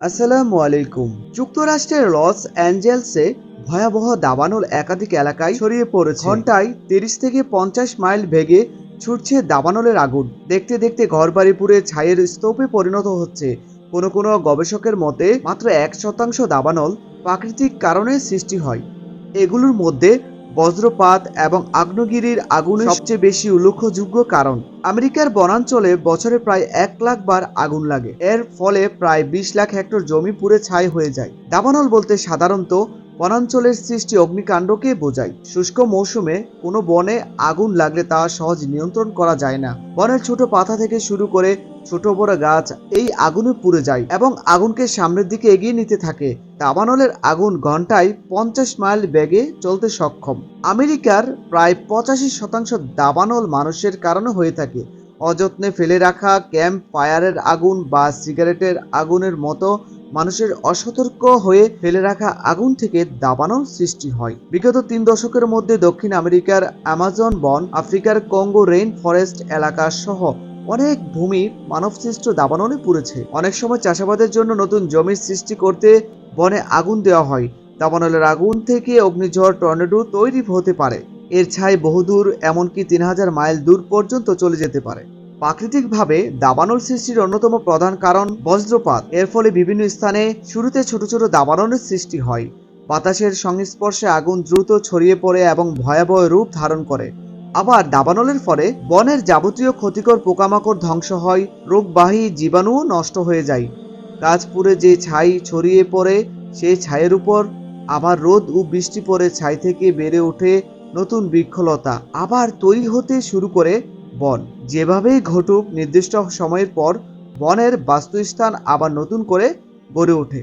আসসালামু আলাইকুম। যুক্তরাষ্ট্রের লস অ্যাঞ্জেলসে ভয়াবহ দাবানল একাধিক এলাকায় ছড়িয়ে পড়েছে। ঘন্টায় তিরিশ থেকে পঞ্চাশ মাইল বেগে ছুটছে দাবানলের আগুন। দেখতে দেখতে ঘরবাড়ি পুড়ে ছাইয়ের স্তূপে পরিণত হচ্ছে। কোনো কোনো গবেষকের মতে, মাত্র এক শতাংশ দাবানল প্রাকৃতিক কারণে সৃষ্টি হয়। এগুলোর মধ্যে বজ্রপাত এবং আগ্নেয়গিরির আগুন সবচেয়ে বেশি উল্লেখযোগ্য কারণ আমেরিকার বনাঞ্চলে বছরে প্রায় এক লাখ বার আগুন লাগে। এর ফলে প্রায় বিশ লাখ হেক্টর জমি পুড়ে ছাই হয়ে যায়। দাবানল বলতে সাধারণত বনাঞ্চলের সৃষ্টি অগ্নিকাণ্ডকে বোঝায়। শুষ্ক মৌসুমে কোনো বনে আগুন লাগলে তা সহজ নিয়ন্ত্রণ করা যায় না। বনের ছোট পাতা থেকে শুরু করে ছোট বড় গাছ এই আগুনে পুড়ে যায় এবং আগুনকে সামনের দিকে এগিয়ে নিতে থাকে। দাবানলের আগুন ঘন্টায় পঞ্চাশ মাইল বেগে চলতে সক্ষম। আমেরিকার প্রায় পঁচাশি শতাংশ দাবানল মানুষের কারণে হয়ে থাকে। অযত্নে ফেলে রাখা ক্যাম্প ফায়ারের আগুন বা সিগারেটের আগুনের মতো মানুষের অসতর্ক হয়ে ফেলে রাখা আগুন থেকে দাবানল সৃষ্টি হয়। বিগত তিন দশকের মধ্যে দক্ষিণ আমেরিকার অ্যামাজন, বন, আফ্রিকার কঙ্গো রেইন ফরেস্ট এলাকা সহ অনেক ভূমি মানবসৃষ্ট দাবানলে পুড়েছে। অনেক সময় চাষাবাদের জন্য নতুন জমির সৃষ্টি করতে বনে আগুন দেওয়া হয়। দাবানলের আগুন থেকে অগ্নিঝড়, টর্নেডো তৈরি হতে পারে। এর ছাই বহুদূর, এমনকি তিন হাজার মাইল দূর পর্যন্ত চলে যেতে পারে। প্রাকৃতিকভাবে দাবানল সৃষ্টির অন্যতম প্রধান কারণ বজ্রপাত। এর ফলে বিভিন্ন স্থানে শুরুতে ছোট ছোট দাবানলের সৃষ্টি হয়। বাতাসের সংস্পর্শে আগুন দ্রুত ছড়িয়ে পড়ে এবং ভয়াবহ রূপ ধারণ করে। আবার দাবানলের ফলে বনের যাবতীয় ক্ষতিকর পোকামাকড় ধ্বংস হয়, রোগবাহী জীবাণুও নষ্ট হয়ে যায়। গাছ পুড়ে যে ছাই ছড়িয়ে পড়ে সেই ছাইয়ের উপর আবার রোদ ও বৃষ্টি পড়ে ছাই থেকে বেড়ে ওঠে নতুন বৃক্ষলতা। আবার তৈরি হতে শুরু করে বন। যেভাবেই ঘটুক নির্দিষ্ট সময়ের পর বনের বাস্তুস্থান আবার নতুন করে গড়ে ওঠে।